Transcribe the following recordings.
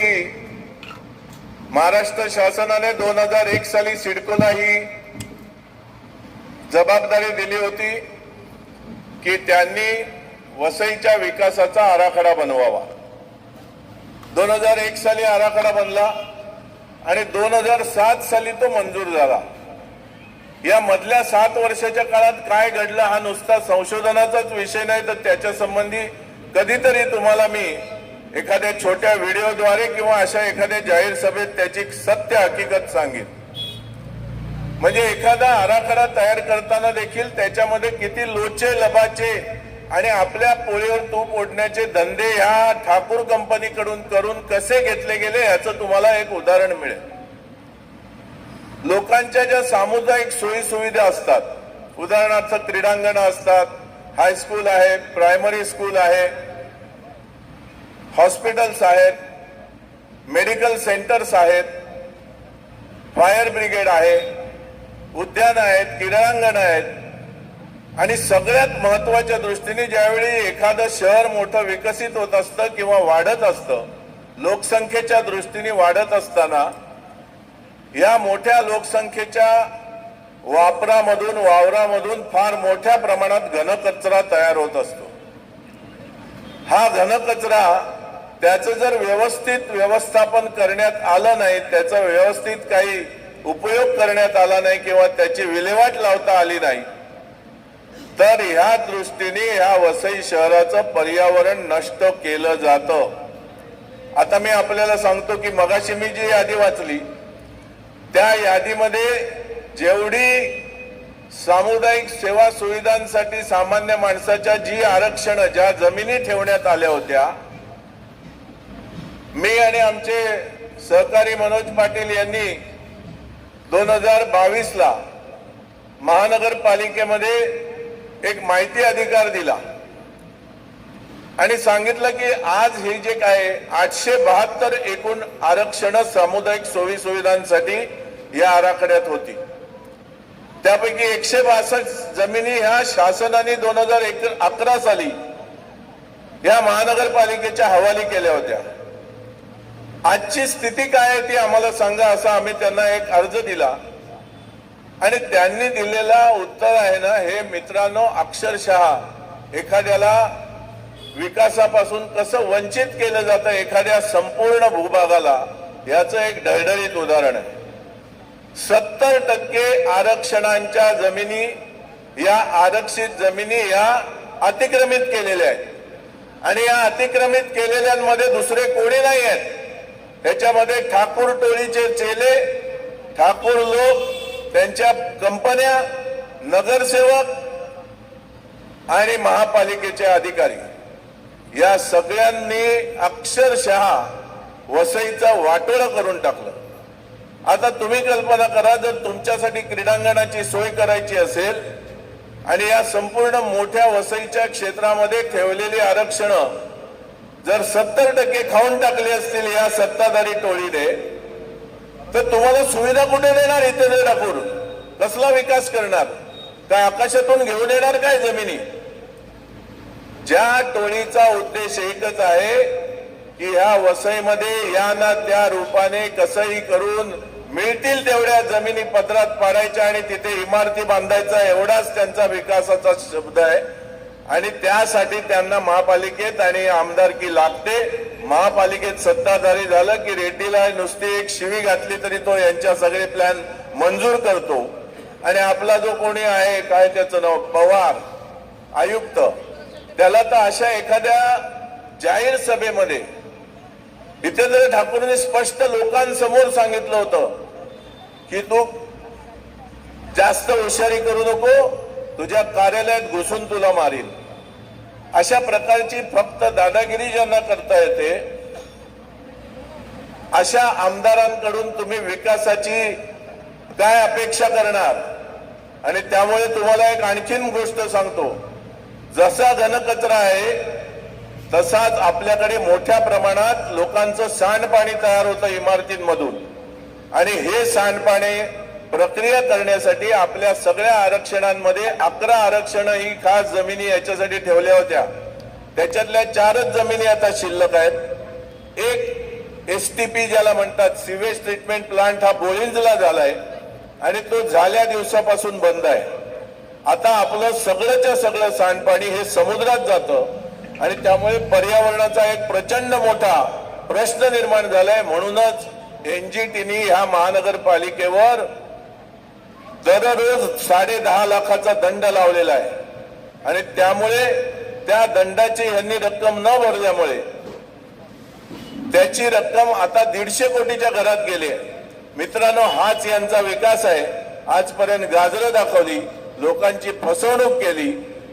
की महाराष्ट्र शासनाने दोन हजार एक साली सिडकोला ही जबाबदारी दिली होती की त्यांनी वसईच्या विकासाचा आराखडा बनवावा. दोन हजार एक साली आराखडा बनला आणि दोन हजार सात साली तो मंजूर झाला. या मधल्या सात वर्षाच्या काळात काय घडलं हा नुसता संशोधनाचाच विषय नाही तर त्याच्या संबंधी कधीतरी तुम्हाला मी एखाद्या छोट्या व्हिडिओद्वारे किंवा अशा एखाद्या जाहीर सभेत त्याची सत्य हकीकत सांगेल म्हणजे एखादा आराखडा तयार करताना देखील त्याच्यामध्ये किती लोचे लबाचे आणि आपल्या पोळीवर तूप ओढण्याचे धंदे ह्या ठाकूर कंपनीकडून करून कसे घेतले गेले याचं तुम्हाला एक उदाहरण मिळेल. लोकांच्या ज्या सामुदायिक सोयी सुविधा असतात उदाहरणार्थ क्रीडांगण असतात हायस्कूल आहे प्रायमरी स्कूल आहे हॉस्पिटल्स आहेत मेडिकल सेंटर्स आहेत फायर ब्रिगेड आहे उद्यान आहेत क्रीडांगण आहेत. आणि सगळ्यात महत्त्वाच्या दृष्टीने ज्यावेळी एखादं शहर मोठं विकसित होत असतं किंवा वाढत असतं लोकसंख्येच्या दृष्टीने वाढत असताना या मोठ्या लोकसंख्येच्या वापरामधून वावरामधून फार मोठ्या प्रमाणात घनकचरा तयार होत असतो. हा घनकचरा त्याचं जर व्यवस्थित व्यवस्थापन करण्यात आलं नाही त्याचा व्यवस्थित काही उपयोग करण्यात आला नाही किंवा त्याची विल्हेवाट लावता आली नाही तर ह्या दृष्टीने ह्या वसई शहराचं पर्यावरण नष्ट केलं जातं. आता मी आपल्याला सांगतो की मगाशी मी जी यादी वाचली त्या यादीमध्ये जेवढी सामुदायिक सेवा सुविधांसाठी सामान्य माणसाच्या जी आरक्षण ज्या जमिनी ठेवण्यात आल्या होत्या मी आणि आमचे सहकारी मनोज पाटील यांनी दोन हजार बावीसला महानगरपालिकेमध्ये एक माहिती अधिकार दिला. आणि सांगितलं की आज हे जे काय आठशे बहात्तर एकूण आरक्षण सामुदायिक सोयी सुविधांसाठी या आराखड्यात होती. त्यापैकी एकशे बासष्ट जमिनी ह्या शासनाने दोन हजार अकरा साली या महानगरपालिकेच्या हवाली केल्या होत्या. आजची स्थिती काय आहे ती आम्हाला सांगा असा आम्ही त्यांना एक अर्ज दिला. आणि त्यांनी दिलेला उत्तर आहे ना हे मित्रांनो अक्षरशः एखाद्याला विकासापासून कसं वंचित केलं जातं एखाद्या संपूर्ण भूभागाला याचं एक ढळढळीत उदाहरण आहे. सत्तर टक्के आरक्षणांच्या जमिनी या आरक्षित जमिनी या अतिक्रमित केलेल्या आहेत. आणि या अतिक्रमित केलेल्यांमध्ये दुसरे कोणी नाही आहेत. ह्याच्यामध्ये ठाकूर टोळीचे चेले ठाकूर लोक त्यांच्या कंपन्या नगरसेवक आणि महापालिकेचे अधिकारी. या सगळ्यांनी अक्षरशः वसईचा वाटोळं करून टाकलं. आता तुम्ही कल्पना करा जर तुमच्यासाठी क्रीडांगणाची सोय करायची असेल आणि या संपूर्ण मोठ्या वसईच्या क्षेत्रामध्ये ठेवलेली आरक्षणं जर सत्तर टक्के खाऊन टाकले असतील या सत्ताधारी टोळीने तर तुम्हाला सुविधा कुठे देणार इथे दे टाकून कसला विकास करणार? काय आकाशातून घेऊन येणार काय जमिनी? ज्या टोळीचा उद्देश एकच आहे की ह्या वसईमध्ये या ना त्या रूपाने कसंही करून मिळतील तेवढ्या जमिनी पदरात पाडायच्या आणि तिथे इमारती बांधायचा एवढाच त्यांचा विकासाचा शब्द आहे. आणि त्यासाठी त्यांना महापालिकेत आणि आमदारकी लागते. महापालिकेत सत्ताधारी झालं की रेड्डीला नुसती एक शिवी घातली तरी तो यांच्या सगळे प्लॅन मंजूर करतो. आणि आपला जो कोणी आहे काय त्याचं नाव? पवार आयुक्त. त्याला तर अशा एखाद्या जाहीर सभेमध्ये इथे जर ठाकूरने स्पष्ट लोकांसमोर सांगितलं होतं की तू जास्त हुशारी करू नको तुझ्या कार्यालयात घुसून तुला मारील अशा प्रकारची फक्त दादागिरी ज्यांना करता येते अशा आमदारांकडून तुम्ही विकासाची काय अपेक्षा करणार? आणि त्यामुळे तुम्हाला एक आणखीन गोष्ट सांगतो. जसा घनकचरा आहे तसाच आपल्याकडे मोठ्या प्रमाणात लोकांचं सांडपाणी तयार होतं इमारतींमधून. आणि हे सांडपाणी प्रक्रिया करण्यासाठी आपल्या सगळ्या आरक्षणांमध्ये अकरा आरक्षण ही खास जमिनी याच्यासाठी ठेवल्या होत्या. त्याच्यातल्या चारच जमिनी आता शिल्लक आहेत. एक एस टी पी ज्याला म्हणतात सिवेज ट्रीटमेंट प्लांट हा बोळिंजला झालाय आणि तो झाल्या दिवसापासून बंद आहे. आता आपलं सगळंच्या सगळं सांडपाणी हे समुद्रात जातं आणि त्यामुळे पर्यावरणाचा एक प्रचंड मोठा प्रश्न निर्माण झालाय. म्हणूनच एनजीटीनी ह्या महानगरपालिकेवर दररोज साडे दहा लाखाचा दंड लावलेला आहे. आणि त्यामुळे त्या दंडाची यांनी रक्कम न भरल्यामुळे त्याची रक्कम आता दीडशे कोटीच्या घरात गेली आहे. मित्रांनो हाच यांचा विकास आहे. आजपर्यंत गाजरं दाखवली लोकांची फसवणूक केली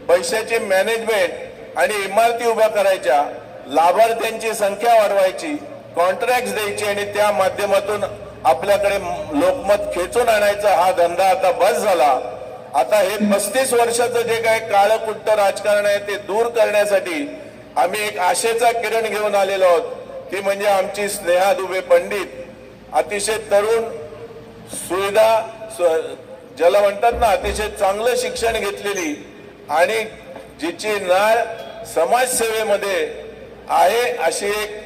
पैशाची मॅनेजमेंट आणि इमारती उभ्या करायच्या लाभार्थ्यांची संख्या वाढवायची कॉन्ट्रॅक्ट द्यायची आणि त्या माध्यमातून आपल्याकडे लोकमत खेचून आणायचा हा धंदा आता बस झाला. आता हे पस्तीस वर्षाचं जे काही काळकुट्ट राजकारण आहे ते दूर करण्यासाठी आम्ही एक आशेचा किरण घेऊन आलेलो आहोत ती म्हणजे आमची स्नेहा दुबे पंडित अतिशय तरुण सुविधा ज्याला म्हणतात ना अतिशय चांगलं शिक्षण घेतलेली आणि जिची नाळ समाजसेवेमध्ये आहे अशी एक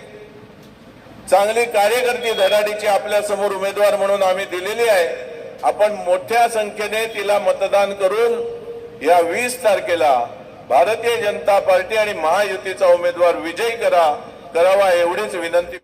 चांगली कार्यकर्ती धडाडीची आपल्यासमोर उमेदवार म्हणून आम्ही दिलेली आहे. आपण मोठ्या संख्येने तिला मतदान करून या वीस तारखेला भारतीय जनता पार्टी आणि महायुतीचा उमेदवार विजयी करा करावा एवढीच विनंती.